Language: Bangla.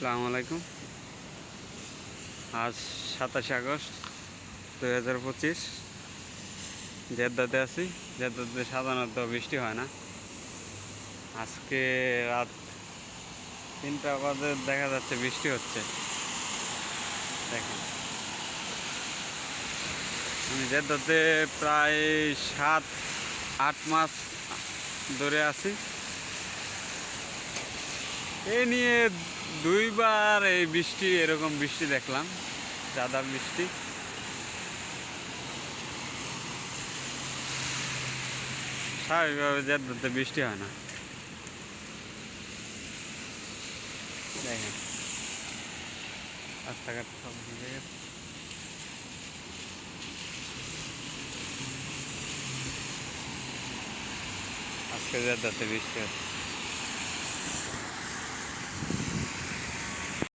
আসসালামু আলাইকুম। আজ সাতাশে আগস্ট দুই হাজার পঁচিশ। জেদ্দাতে আছি। জেদ্দাতে সাধারণত বৃষ্টি হয় না। আজকে রাত তিনটা বাজে দেখা যাচ্ছে বৃষ্টি হচ্ছে। দেখেন। আমি জেদ্দাতে প্রায় সাত, আট মাস ধরে আছি। এ নিয়ে দুইবার এই বৃষ্টি, এরকম বৃষ্টি দেখলাম দাদা বৃষ্টি। স্বাভাবিকভাবে জেদ্দাতে বৃষ্টি হয় না। দেখেন, রাস্তাঘাট সব ভিজে গেছে। আজকে জেদ্দাতে বৃষ্টি হচ্ছে।